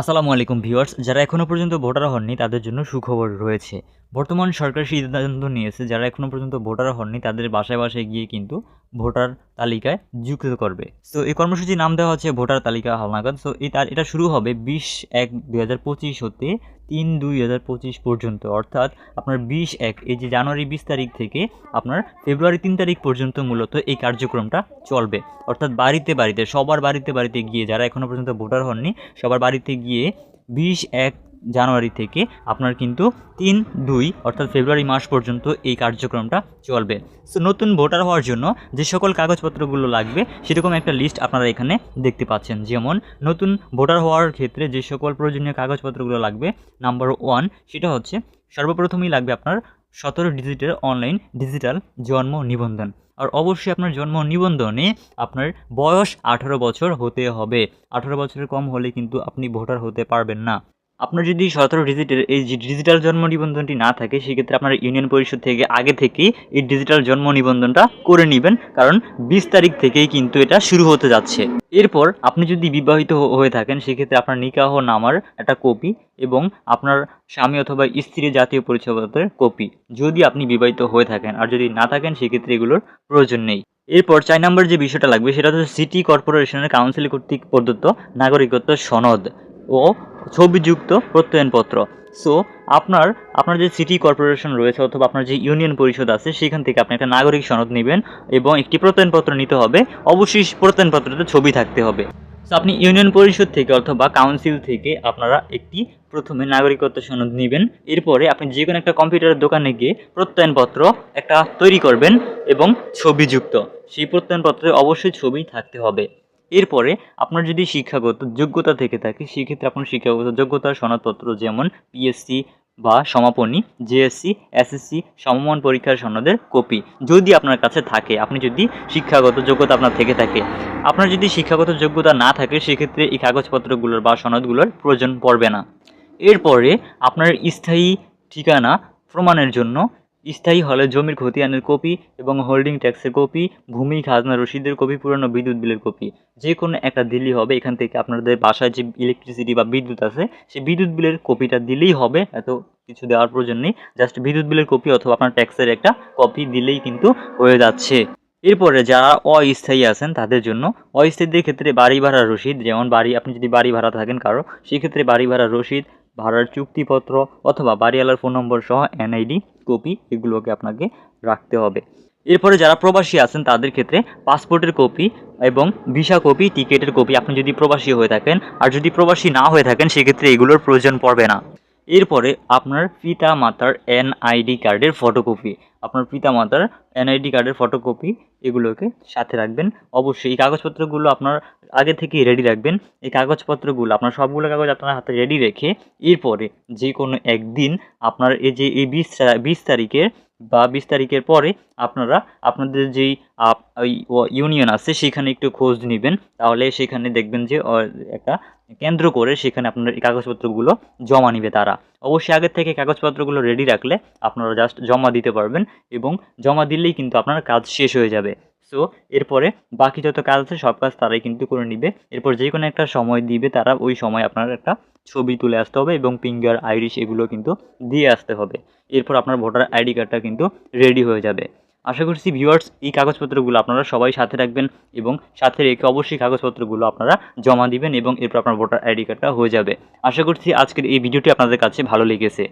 আসসালামু আলাইকুম ভিউয়ার্স, যারা এখনও পর্যন্ত ভোটার হননি, তাদের জন্য সুখবর রয়েছে। বর্তমান সরকার সিদ্ধান্ত নিয়েছে, যারা এখনও পর্যন্ত ভোটার হননি, তাদের বাসায় বাসায় গিয়ে কিন্তু ভোটার তালিকায় যুক্ত করবে। সো এই কর্মসূচির নাম দেওয়া হচ্ছে ভোটার তালিকা হালনাগাদ। তার এটা শুরু হবে বিশ এক দুই হতে তিন দুই হাজার পঁচিশ পর্যন্ত, অর্থাৎ আপনার বিশ এক, এই যে জানুয়ারি বিশ তারিখ থেকে আপনার ফেব্রুয়ারি তিন তারিখ পর্যন্ত মূলত এই কার্যক্রমটা চলবে। অর্থাৎ বাড়িতে বাড়িতে, সবার বাড়িতে বাড়িতে গিয়ে যারা এখনও পর্যন্ত ভোটার হননি, সবার বাড়িতে গিয়ে বিশ এক জানুয়ারি থেকে আপনার কিন্তু তিন, দুই, অর্থাৎ ফেব্রুয়ারি মাস পর্যন্ত এই কার্যক্রমটা চলবে। সো নতুন ভোটার হওয়ার জন্য যে সকল কাগজপত্রগুলো লাগবে, সেরকম একটা লিস্ট আপনারা এখানে দেখতে পাচ্ছেন। যেমন, নতুন ভোটার হওয়ার ক্ষেত্রে যে সকল প্রয়োজনীয় কাগজপত্রগুলো লাগবে নাম্বার ওয়ান সেটা হচ্ছে সর্বপ্রথমেই লাগবে আপনার সতেরো ডিজিটের অনলাইন ডিজিটাল জন্ম নিবন্ধন। আর অবশ্যই আপনার জন্ম নিবন্ধনে আপনার বয়স আঠারো বছর হতে হবে। আঠারো বছরের কম হলে কিন্তু আপনি ভোটার হতে পারবেন না। আপনার যদি সতেরো ডিজিটের এই ডিজিটাল জন্ম নিবন্ধনটি না থাকে, সেক্ষেত্রে আপনার ইউনিয়ন পরিষদ থেকে আগে থেকেই এই ডিজিটাল জন্ম নিবন্ধনটা করে নেবেন, কারণ বিশ তারিখ থেকেই কিন্তু এটা শুরু হতে যাচ্ছে। এরপর আপনি যদি বিবাহিত হয়ে থাকেন, সেক্ষেত্রে আপনার নিকাহ নামার একটা কপি এবং আপনার স্বামী অথবা স্ত্রীর জাতীয় পরিচয়পত্রের কপি। যদি আপনি বিবাহিত হয়ে থাকেন, আর যদি না থাকেন, সেক্ষেত্রে এগুলোর প্রয়োজন নেই। এরপর চার নম্বর যে বিষয়টা লাগবে, সেটা হচ্ছে সিটি কর্পোরেশনের কাউন্সিল কর্তৃক প্রদত্ত নাগরিকত্ব সনদ। ও ছবিযুক্ত প্রত্যয়নপত্র। সো আপনার আপনার যে সিটি কর্পোরেশন রয়েছে অথবা আপনার যে ইউনিয়ন পরিষদ আছে, সেখান থেকে আপনি একটা নাগরিক সনদ নেবেন এবং একটি প্রত্যয়নপত্র নিতে হবে। অবশ্যই প্রত্যয়নপত্রতে ছবি থাকতে হবে। সো আপনি ইউনিয়ন পরিষদ থেকে অথবা কাউন্সিল থেকে আপনারা একটি প্রথমে নাগরিকত্ব সনদ নেবেন। এরপরে আপনি যে কোনো একটা কম্পিউটারের দোকানে গিয়ে প্রত্যয়নপত্র একটা তৈরি করবেন এবং ছবিযুক্ত। সেই প্রত্যয়নপত্রে অবশ্যই ছবি থাকতে হবে। এরপরে আপনার যদি শিক্ষাগত যোগ্যতা থেকে থাকে, সেক্ষেত্রে আপনার শিক্ষাগত যোগ্যতার সনদপত্র যেমন পিএসসি বা সমাপনী জেএসসি এসএসসি সমমান পরীক্ষার সনদের কপি যদি আপনার কাছে থাকে, আপনি যদি শিক্ষাগত যোগ্যতা আপনার থেকে থাকে। আপনার যদি শিক্ষাগত যোগ্যতা না থাকে, সেক্ষেত্রে এই কাগজপত্রগুলোর বা সনদগুলোর প্রয়োজন পড়বে না। এরপরে আপনার স্থায়ী ঠিকানা প্রমাণের জন্য স্থায়ী হলে জমির খতিয়ানের কপি এবং হোল্ডিং ট্যাক্সের কপি, ভূমি, খাজনা, রসিদের কপি, পুরনো বিদ্যুৎ বিলের কপি। যে কোনো একটা দিলেই হবে। এখান থেকে আপনাদের বাসায় যে ইলেকট্রিসিটি বা বিদ্যুৎ আছে, সেই বিদ্যুৎ বিলের কপিটা দিলেই হবে। এত কিছু দেওয়ার প্রয়োজন নেই। জাস্ট বিদ্যুৎ বিলের কপি অথবা আপনার ট্যাক্সের একটা কপি দিলেই কিন্তু হয়ে যাচ্ছে। এরপরে যারা অস্থায়ী আছেন, তাদের জন্য অস্থায়ীদের ক্ষেত্রে বাড়ি ভাড়া রসিদ। যেমন বাড়ি, আপনি যদি বাড়ি ভাড়া থাকেন কারও, সেক্ষেত্রে বাড়ি ভাড়া রসিদ। ভাড়ার চুক্তিপত্র অথবা বাড়িওয়ালার ফোন নম্বর সহ এনআইডি, কপি এগুলোকে আপনাকে রাখতে হবে। এরপরে যারা প্রবাসী আছেন, তাদের ক্ষেত্রে পাসপোর্টের কপি এবং ভিসা কপি, টিকিটের কপি, আপনি যদি প্রবাসী হয়ে থাকেন, আর যদি প্রবাসী না হয়ে থাকেন, সেক্ষেত্রে এগুলোর প্রয়োজন পড়বে না। এরপরে আপনার পিতা মাতার এনআইডি কার্ডের ফটোকপি আপনার পিতা মাতার এনআইডি কার্ডের ফটোকপি এগুলোকে সাথে রাখবেন। অবশ্যই এই কাগজপত্রগুলো আপনার আগে থেকেই রেডি রাখবেন। এই কাগজপত্রগুলো, আপনার সবগুলো কাগজ আপনার হাতে রেডি রেখে এরপরে যে কোনো একদিন আপনার এই যে এই বিশ বিশ তারিখের বা বিশ তারিখের পরে আপনারা আপনাদের যেই ইউনিয়ন আছে, সেখানে একটু খোঁজ নেবেন। তাহলে সেখানে দেখবেন যে একটা কেন্দ্র করে সেখানে আপনার এই কাগজপত্রগুলো জমা নিবে তারা। অবশ্যই আগের থেকে কাগজপত্রগুলো রেডি রাখলে আপনারা জাস্ট জমা দিতে পারবেন এবং জমা দিলেই কিন্তু আপনার কাজ শেষ হয়ে যাবে। সো এরপরে বাকি যত কাজ আছে, সব কাজ তারাই কিন্তু করে নিবে। এরপর যে কোনো একটা সময় দিবে তারা, ওই সময় আপনার একটা ছবি তুলে আসতে হবে এবং ফিঙ্গার আইরিশ এগুলো কিন্তু দিয়ে আসতে হবে। এরপর আপনার ভোটার আইডি কার্ডটা কিন্তু রেডি হয়ে যাবে। আশা করছি ভিউয়ার্স এই কাগজপত্রগুলো আপনারা সবাই সাথে রাখবেন এবং সাথে রেখে অবশ্যই কাগজপত্রগুলো আপনারা জমা দিবেন এবং এরপর আপনার ভোটার আইডি কার্ডটা হয়ে যাবে। আশা করছি আজকের এই ভিডিওটি আপনাদের কাছে ভালো লেগেছে।